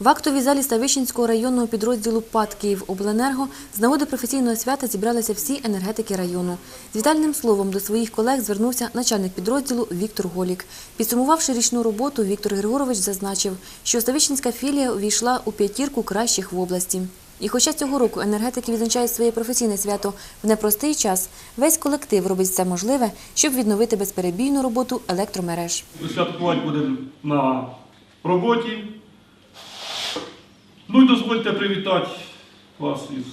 В актовій залі Ставищенського районного підрозділу ПАД «Київобленерго» з нагоди професійного свята зібралися всі енергетики району. З вітальним словом до своїх колег звернувся начальник підрозділу Віктор Голік. Підсумувавши річну роботу, Віктор Григорович зазначив, що Ставищенська філія увійшла у п'ятірку кращих в області. І хоча цього року енергетики відзначають своє професійне свято в непростий час, весь колектив робить все можливе, щоб відновити безперебійну роботу електромереж. Святкувати будемо на роботі. Ну і дозвольте привітати вас із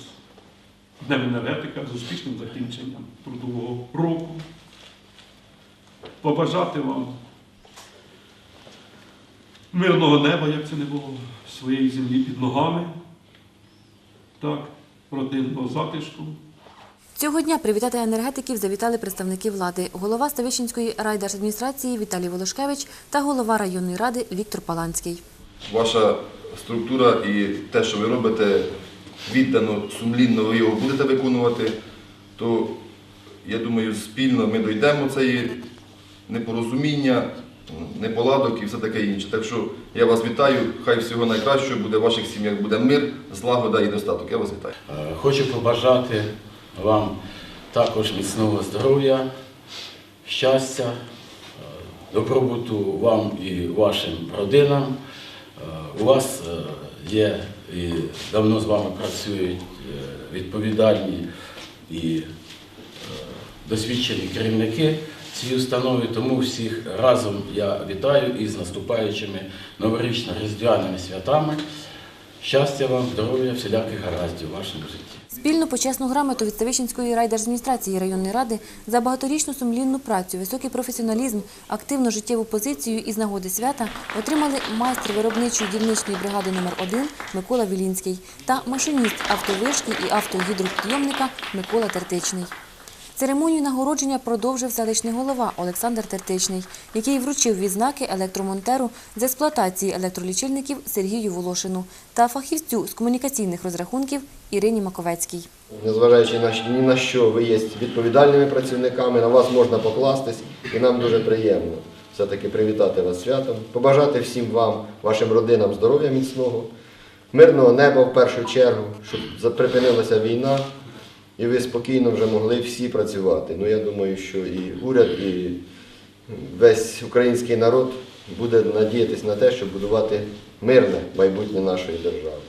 Днем енергетика, з успішним закінченням трудового року. Побажати вам мирного неба, як це не було, своєї землі під ногами, так, родинного затишку. Цього дня привітати енергетиків завітали представники влади, голова Ставищенської райдержадміністрації Віталій Волошкевич та голова районної ради Віктор Паланський. Ваша структура і те, що ви робите, віддано, сумлінно ви його будете виконувати, то я думаю, спільно ми дійдемо цієї непорозуміння, неполадок і все таке інше. Так що я вас вітаю, хай всього найкращого буде в ваших сім'ях, буде мир, злагода і достаток. Я вас вітаю. Е, Хочу побажати вам також міцного здоров'я, щастя, е, добробуту вам і вашим родинам. У вас е, є і давно з вами працюють е, відповідальні і е, досвідчені керівники цієї установи, тому всіх разом я вітаю із наступаючими новорічно-різдвяними святами. Щастя вам, здоров'я, всіляких гараздів у вашому житті. Спільну почесну грамоту від Ставищенської райдержадміністрації районної ради за багаторічну сумлінну працю, високий професіоналізм, активну життєву позицію і з нагоди свята отримали майстер виробничої дільничної бригади номер 1 Микола Вілінський та машиніст автовишки і автогідропідйомника Микола Тертичний. Церемонію нагородження продовжив селищний голова Олександр Тертичний, який вручив відзнаки електромонтеру з експлуатації електролічильників Сергію Волошину та фахівцю з комунікаційних розрахунків Ірині Маковецькій. Незважаючи ні на що, ви є відповідальними працівниками, на вас можна покластись, і нам дуже приємно все-таки привітати вас святом, побажати всім вам, вашим родинам здоров'я міцного, мирного неба в першу чергу, щоб припинилася війна, і ви спокійно вже могли всі працювати. Ну я думаю, що і уряд, і весь український народ буде надіятися на те, щоб будувати мирне майбутнє нашої держави.